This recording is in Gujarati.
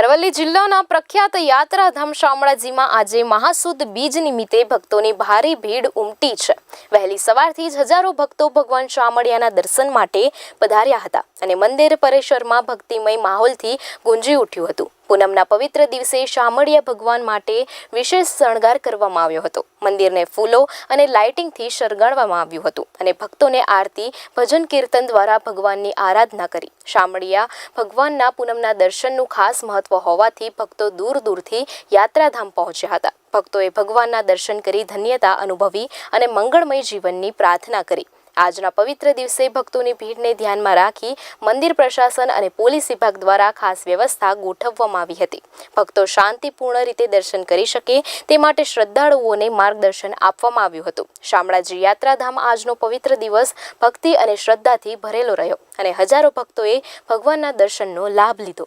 અરવલ્લી જિલ્લાના પ્રખ્યાત યાત્રાધામ શામળાજીમાં આજે મહાસુદ બીજ નિમિત્તે ભક્તોની ભારે ભીડ ઉમટી છે. વહેલી સવારથી જ હજારો ભક્તો ભગવાન શામળિયાના દર્શન માટે પધાર્યા હતા અને મંદિર પરિસરમાં ભક્તિમય માહોલથી ગુંજી ઉઠ્યું હતું. પૂનમના પવિત્ર દિવસે શામળિયા ભગવાન માટે વિશેષ શણગાર કરવામાં આવ્યો હતો. મંદિરને ફૂલો અને લાઇટિંગથી શણગારવામાં આવ્યું હતું અને ભક્તોને આરતી, ભજન કીર્તન દ્વારા ભગવાનની આરાધના કરી. શામળિયા ભગવાનના પૂનમના દર્શનનું ખાસ મહત્વ હોવાથી ભક્તો દૂર દૂરથી યાત્રાધામ પહોંચ્યા હતા. ભક્તોએ ભગવાનના દર્શન કરી ધન્યતા અનુભવી અને મંગળમય જીવનની પ્રાર્થના કરી. આજના પવિત્ર દિવસે ભક્તોની ભીડને ધ્યાનમાં રાખી મંદિર પ્રશાસન અને પોલીસ વિભાગ દ્વારા ખાસ વ્યવસ્થા ગોઠવવામાં આવી હતી. ભક્તો શાંતિપૂર્ણ રીતે દર્શન કરી શકે તે માટે શ્રદ્ધાળુઓને માર્ગદર્શન આપવામાં આવ્યું હતું. શામળાજી યાત્રાધામ આજનો પવિત્ર દિવસ ભક્તિ અને શ્રદ્ધાથી ભરેલો રહ્યો અને હજારો ભક્તોએ ભગવાનના દર્શનનો લાભ લીધો.